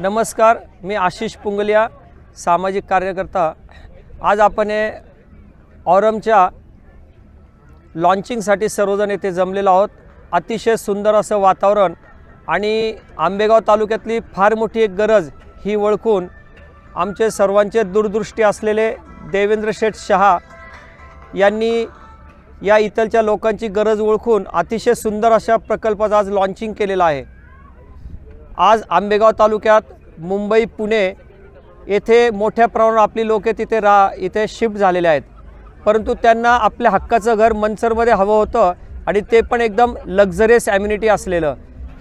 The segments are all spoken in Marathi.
नमस्कार मी आशिष पुंगलिया सामाजिक कार्यकर्ता. आज आपण हे औरमच्या लॉन्चिंगसाठी सर्वजण येथे जमलेलो आहोत. अतिशय सुंदर असं वातावरण आणि आंबेगाव तालुक्यातली फार मोठी एक गरज ही ओळखून आमचे सर्वांचे दूरदृष्टी असलेले देवेंद्र शेठ शहा यांनी या इथलच्या लोकांची गरज ओळखून अतिशय सुंदर अशा प्रकल्पाचं आज लॉन्चिंग केलेलं आहे. आज आंबेगाव तालुक्यात मुंबई पुणे येथे मोठ्या प्रमाणावर आपली लोक तिथे रा इथे शिफ्ट झालेले आहेत. परंतु त्यांना आपल्या हक्काचं घर मनसरमध्ये हवं होतं आणि ते पण एकदम लक्झरियस ॲम्युनिटी असलेलं.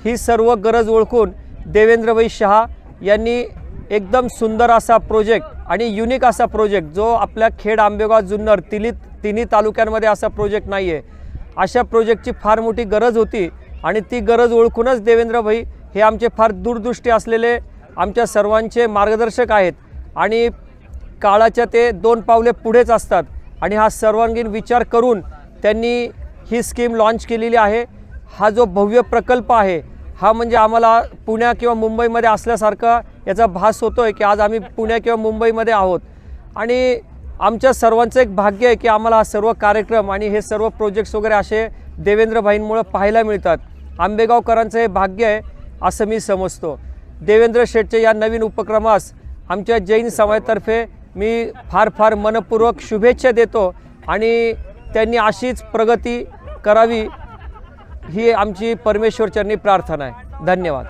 ही सर्व गरज ओळखून देवेंद्रभाई शहा यांनी एकदम सुंदर असा प्रोजेक्ट आणि युनिक असा प्रोजेक्ट जो आपल्या खेड आंबेगाव जुन्नर तिली तिन्ही तालुक्यांमध्ये असा प्रोजेक्ट नाही आहे अशा प्रोजेक्टची फार मोठी गरज होती आणि ती गरज ओळखूनच देवेंद्रभाई हे आमचे फार दूरदृष्टी असलेले आमच्या सर्वांचे मार्गदर्शक आहेत. आणि काळाच्या ते दोन पावले पुढेच असतात. आणि हा सर्वांगीण विचार करून त्यांनी ही स्कीम लॉन्च केलेली आहे. हा जो भव्य प्रकल्प आहे हा म्हणजे आम्हाला पुण्या किंवा मुंबईमध्ये असल्यासारखा याचा भास होतो आहे की आज आम्ही पुण्या किंवा मुंबईमध्ये आहोत. आणि आमच्या सर्वांचं एक भाग्य आहे की आम्हाला हा सर्व कार्यक्रम आणि हे सर्व प्रोजेक्ट्स वगैरे असे देवेंद्रभाईंमुळं पाहायला मिळतात. आंबेगावकरांचं हे भाग्य आहे. असं मी समजतो. देवेंद्र शेटचे या नवीन उपक्रमास आमच्या जैन समाजातर्फे मी फार फार मनपूर्वक शुभेच्छा देतो आणि त्यांनी अशीच प्रगती करावी ही आमची परमेश्वरचरणी प्रार्थना आहे. धन्यवाद.